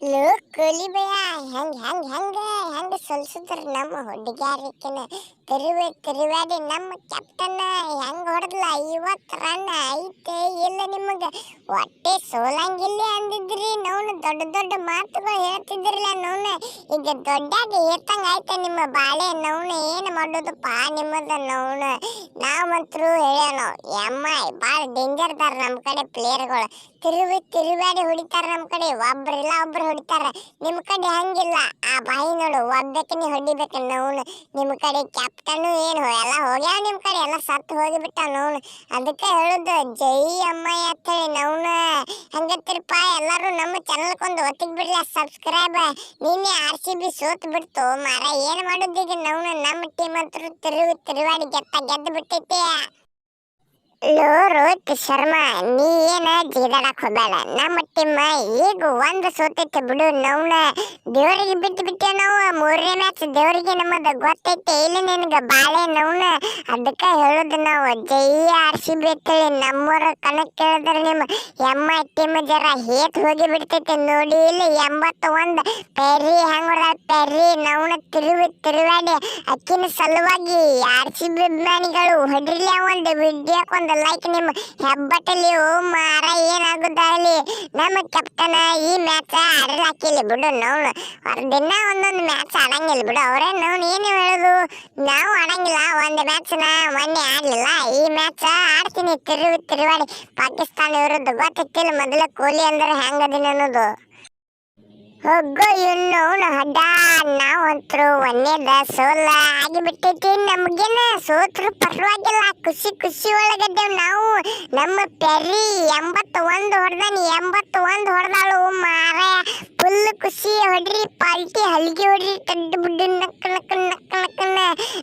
Low ಕೋಲಿ ಭಯ. ಹೆಂಗ್ ಹೆಂಗ್ ಹೆಂಗ ಹೆಂಗ ಸಲ್ಸಿದ್ರ ನಮ್ಮ ಹುಡುಗ್ಯಾರಿಕಿನ ತಿರುವಿ, ತಿರುವಾಡಿ ನಮ್ಮ ಕ್ಯಾಪ್ಟನ್ ಹೆಂಗ್ ಹೊಡೆದ್ಲ? ಐವತ್ ರನ್ ಐತೆ ಇಲ್ಲ ನಿಮಗ? ಹೊಟ್ಟೆ ಸೋಲಂಗಿಲ್ಲ ಅಂದಿದ್ರಿ ನೋನು ದೊಡ್ಡ ದೊಡ್ಡ ಮಾತುಗಳು ಹೇಳ್ತಿದ್ರಲ್ಲ ನೋನು ಈಗ ದೊಡ್ಡಾಗ ಏತಂಗ ಆಯ್ತ ನಿಮ್ಮ ಬಾಳೆ ನೋನು ಏನು ಮಾಡೋದಪ್ಪ ನಿಮ್ಮದ ನೋನು ನಾವಂತ್ರು ಹೇಳೋಣ ಎಮ್ಮ, ಬಾಳ ಡೇಂಜರ್ ದಾರ ನಮ್ಮ ಕಡೆ ಪ್ಲೇಯರ್ಗಳು ತಿರುವಿ, ತಿರುವಾಡಿ ಹೊಡಿತಾರ ನಮ್ಮ ಕಡೆ ಒಬ್ರಿಲ್ಲ ಒಬ್ರು ಹೊಡಿತಾರ. ನಿಮ್ಮ ಕಡೆ ಹಂಗಿಲ್ಲ. ಆ ಬಾಯಿ ನೋಡು ಒಬ್ಬಕಿನಿ ಹೊಡಿಬೇಕು ನೋನು ನಿಮ್ಮ ಕಡೆ ಕ್ಯಾಪ್ಟನ್ ಏನು ಎಲ್ಲ ಹೋಗ್ಯಾವ ನಿಮ್ ಕಡೆ ಎಲ್ಲ ಸತ್ತು ಹೋಗಿಬಿಟ್ಟ ನೋನು ಅದಕ್ಕೆ ಹೇಳುದು ಜೈ ಅಮ್ಮಯ್ಯ ಅಂತ ಹೇಳಿ ನವ್ನ ಹಂಗತ್ತಿರಪ್ಪ ಎಲ್ಲರೂ ನಮ್ಮ ಚಾನಲ್ ಕೊಂದು ಒತ್ತಿಗೆ ಬಿಡ್ಲ ಸಬ್ಸ್ಕ್ರೈಬ್ ನಿನ್ನೆ ಆರ್ ಸಿ ಬಿ ಸೋತ್ ಬಿಡ್ತು ಮಾರ ಏನ್ ಮಾಡುದು ಈಗ ನವ್ನ ನಮ್ಮ ಟೀಮ್ ಅಂತೂ ತಿರುವಿ ತಿರುವಾಡಿ ಗೆತ್ತ ಗೆದ್ದು ಬಿಟ್ಟೈತಿ ಲೋ ರೋಹಿತ್ ಶರ್ಮಾ ನೀ ಏನ ಜಿಗದಾಡಕ್ ಹೋಗ್ಬೇಡ ನಮ್ಮ ಟೀಮ್ ಈಗ ಒಂದು ಸೋತೈತೆ ಬಿಡು ನವ್ನ ದೇವರಿಗೆ ಬಿಟ್ಟು ಬಿಟ್ಟೆ ನಾವು. ಮೂರನೇ ಮ್ಯಾಚ್ ದೇವರಿಗೆ ನಮ್ಮದು ಗೊತ್ತೈತೆ. ಇಲ್ಲಿ ನಿನಗೆ ಬಾಳೆ ನವ್ನ ಅದಕ್ಕೆ ಹೇಳೋದು ನಾವು, ಜೈ ಆರ್ ಸಿ ಬಿ ಅಂತೇಳಿ ನಮ್ಮೂರ ಕಣಕ್ಕೆ ಕೇಳಿದ್ರೆ ನಿಮ್ಮ ಎಮ್ಮ ಟೀಮ್ ಜರ ಹೇತ್ ಹೋಗಿ ಬಿಡ್ತೈತೆ. ನೋಡಿ ಇಲ್ಲಿ ಎಂಬತ್ತು ಒಂದು ಪೆರಿ ಹೆಂಗ ಪೆರಿ ನವ್ನ ತಿರುವಿ ತಿರುವಾಡಿ ಅಕ್ಕಿನ ಸಲುವಾಗಿ ಆರ್ ಸಿ ಬಿ ಅಭಿಮಾನಿಗಳು ಹೊಡಿಲಿ ಒಂದು ವಿಡಿಯೋಕ್ಕೊಂದು ಲೈಕ್ ನಿಮ್ಮ ಹೆಬ್ಬಟ್ಟಲ್ಲಿ. ಓ ಮಾರ ಏನಾಗುದಾಗಲಿ ನಮ್ಮ ಕ್ಯಾಪ್ಟನ್ ಈ ಮ್ಯಾಚ್ ಆಡಲ್ ಬಿಡು ಬಿಡು ನಾವು ದಿನ ಒಂದೊಂದು ಮ್ಯಾಚ್ ಆಡಂಗಿಲ್ಲ ಬಿಡು ಅವರೇ. ನಾವು ಏನು ಹೇಳೋದು? ನಾವು ಆಡಂಗಿಲ್ಲ. ಒಂದು ಮ್ಯಾಚ್ನ ಮೊನ್ನೆ ಆಡ್ಲಿಲ್ಲ. ಈ ಮ್ಯಾಚ್ ಆಡ್ತೀನಿ. ತಿರುವಿ ತಿರುವಾಡಿ. ಪಾಕಿಸ್ತಾನ ವಿರುದ್ಧ. ಗೊತ್ತಿತ್ತಿಲ್ಲ ಮೊದಲ ಕೊಹ್ಲಿ ಅಂದ್ರೆ ಹೆಂಗದಿನ ಅನ್ನೋದು. ಹೋಗೋ ಇನ್ನು ಹಡ್ಡ ನಾವಂತ್ರು ಒಂದೇದ ಸೋಲ ಆಗಿಬಿಟ್ಟೈತಿ. ನಮ್ಗೇನ ಸೋತ್ರು ಪರವಾಗಿಲ್ಲ. ಖುಷಿ ಖುಷಿ ಒಳಗದ್ದೇವ್ ನಾವು. ನಮ್ಮ ಪೆರಿ ಎಂಬತ್ತು ಒಂದು ಹೊಡೆದಾನಿ. ಎಂಬತ್ತು ಒಂದು ಹೊಡೆದಾಳು ಮಾರ. ಫುಲ್ ಖುಷಿ ಹೊಡ್ರಿ, ಪಾಲ್ಟಿ ಹಲ್ಗಿ ಹೊಡ್ರಿ ಕಡ್ಡು ಬುಡ್ಡು ನಕ್ಕ ನಕ್ಕ ನಕ್ಕ ನಕ್ಕನ್ನ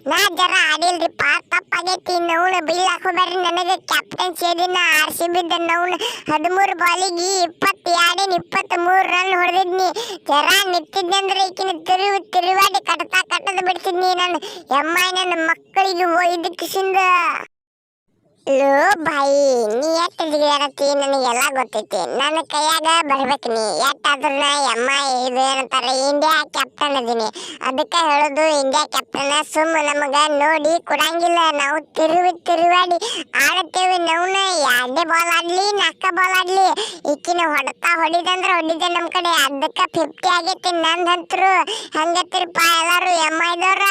ನಾ. ಜರ ಆಡಿಲ್ರಿ ಪಾ ತಪ್ಪಾಗೈತಿ ನೌನ ಬಿಲ್ ಹೋಗ್ಬೇಡ್ರಿ ನನಗೆ. ಕ್ಯಾಪ್ಟನ್ ಸೇದಿನ ಆರ್ ಸಿ ಬಿದ್ದ ನವ್ನ ಹದಿಮೂರು ಬಾಲಿಗೆ ಇಪ್ಪತ್ತು ಎರಡಿನ ಇಪ್ಪತ್ತ್ ಮೂರು ರನ್ ಹೊಡೆದಿದ್ನಿ. ಜರ ನಿಂತಿದ್ದೆ ಅಂದ್ರೆ ಈಕಿನ ತಿರುವು ತಿರುವಾಡಿ ಕಟ್ತಾ ಕಟ್ಟದ ಬಿಡ್ತಿದ್ನಿ ನಾನು. ಎಮ್ಮ ನನ್ನ ಮಕ್ಕಳಿಗೆ ಕಿಸಿಂದ ಲೋ ಬಾಯಿ, ನೀ ಎಟ್ಟ ನನಗೆ ನನಗೆಲ್ಲ ಗೊತ್ತೈತಿ. ನನ್ನ ಕೈಯಾಗ ಬರ್ಬೇಕು ನೀ. ಎಟ್ಟಾದ್ರೂ ಎಮ್ಮ ಇದು ಏನಂತಾರೆ ಇಂಡಿಯಾ ಕ್ಯಾಪ್ಟನ್ ಅದೀನಿ. ಅದಕ್ಕೆ ಹೇಳೋದು ಇಂಡಿಯಾ ಕ್ಯಾಪ್ಟನ್ ಸುಮ್ಮ ನಮಗ ನೋಡಿ ಕೊಡಂಗಿಲ್ಲ. ನಾವು ತಿರುವಿ ತಿರುವಾಡಿ ಆಡುತ್ತೇವೆ ನೌನ ಎರಡೇ ಬಾಲ್ ಆಡಲಿ, ನಾಲ್ಕ ಬಾಲ್ ಆಡಲಿ. ಈಕಿನ ಹೊಡ್ತಾ ಹೊಡಿದಂದ್ರ ಹೊಡಿದೆ ನಮ್ ಕಡೆ. ಅದಕ್ಕೆ ಫಿಫ್ಟಿ ಆಗೈತಿ. ನಂದಂತ್ರು ಹಂಗತ್ತಿರಪ್ಪ ಎಲ್ಲರೂ ಎಮ್ಮ ಇದ್ದವ್ರ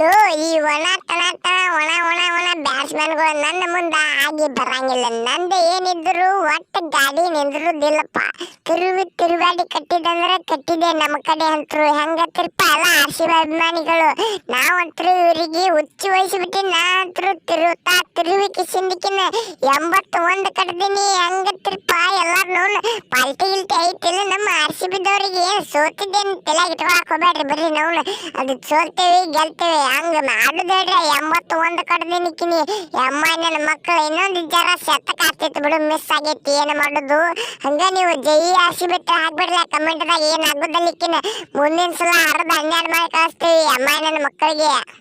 ಲೋ ಈ ಒಣ ತನ ತನ ಒಣ ಒಣ ಒಣ ಬ್ಯಾಟ್ಸ್ಮನ್ಗಳು ನನ್ನ ಮುಂದೆ ಆಗಿ ಬರಂಗಿಲ್ಲ. ನಂದು ಏನಿದ್ರು ಒಟ್ಟು ಗಾಡಿ ನಿಂದ್ರುದಿಲ್ಲಪ್ಪ. ತಿರುವಿ ತಿರುಗಾಡಿ ಕಟ್ಟಿದಂದ್ರೆ ಕಟ್ಟಿದೆ ನಮ್ಮ ಕಡೆ ಅಂತರು ಹೆಂಗತ್ತಿರಪ್ಪ ಎಲ್ಲ ಆರ್ ಸಿ ಅಭಿಮಾನಿಗಳು ನಾವಂತರು ಇವರಿಗೆ ಹುಚ್ಚಿ ವಹಿಸಿಬಿಟ್ಟು ನಾ ತಿರುವಿ ಕಿಸಿಂದಕಿನ ಎಂಬತ್ತು ಒಂದು ಕಟ್ದೀನಿ ಹೆಂಗತ್ತಿರಪ್ಪ ಎಲ್ಲಾರು ನೋಡ್ ಪಾಲ್ಟಿ ಗಿಲ್ಟಿ ಐತಿಲ್ಲ ನಮ್ಮ ಆರ್ ಸಿ ಬಿದವರಿಗೆ ಸೋತಿದ್ದೇನೆ. ತಲೆ ಇಟ್ಕೊಳಕ್ ಹೋಗ್ಬೇಡ್ರಿ ಬರ್ರಿ ನಾವು. ಅದು ಸೋಲ್ತೇವೆ, ಗೆಲ್ತೇವಿ. ಹಂಗ ಮಾಡುದೇಳ್ರಿ ಎಂಬತ್ತು ಒಂದು ಕಡ್ದಿನಿಕ್ಕಿನಿ ಎಮ್ಮ ನನ್ನ ಮಕ್ಕಳು ಇನ್ನೊಂದು ಜರ ಶತಕ ಆಗ್ತೈತಿ ಬಿಡು ಮಿಸ್ ಆಗೈತಿ, ಏನು ಮಾಡೋದು? ಹಂಗ ನೀವು ಜೈ ಆಸಿ ಬಿಟ್ಟು ಹಾಕ್ಬಿಡ್ಲ ಕಮೆಂಟ್ದಾಗ ಏನು ಆಗೋದಲ್ಲಿಕ್ಕಿನ ಮುಂದಿನ ಸಲ ಅರ್ಧ ಹನ್ನೆರಡು ಮಾಡಿ ಕಳಿಸ್ತೀವಿ ಅಮ್ಮ ನನ್ನ ಮಕ್ಕಳಿಗೆ